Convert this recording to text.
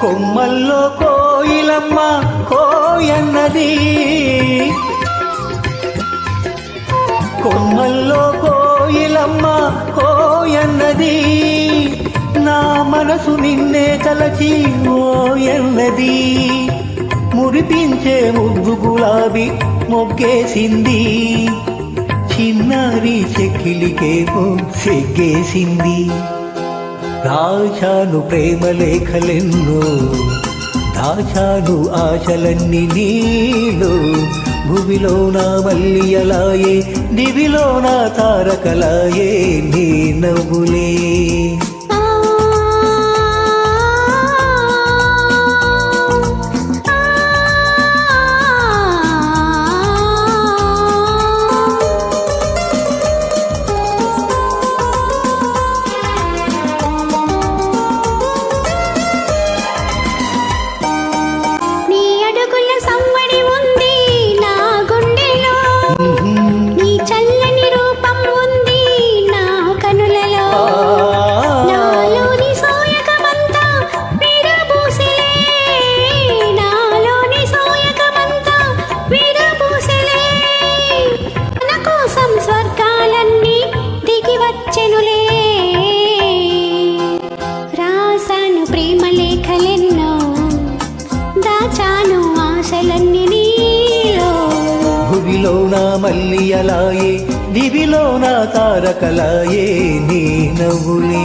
కొమ్మల్లో కోయిలమ్మ కోయన్నది. కొమ్మల్లో కోయిలమ్మ కోయన్నది. నా మనసు నిన్నే తలచి ఓయన్నది మురిపించే ముగ్గు గులాబీ మొగ్గేసింది. చిన్నారి చెక్కిలికేమో సెగ్గేసింది దాశాను ప్రేమ లేఖలెన్నో దాచాను ఆశలన్నీ నీలో. భూమిలో నా మల్లియలాయే దివిలో నా తారకలాయే నీ నవ్వులే. ఆశలన్నీ నీలో భూమిలో నా మల్లియలాయే దివిలో నా తారకలాయే నీ నవ్వులే.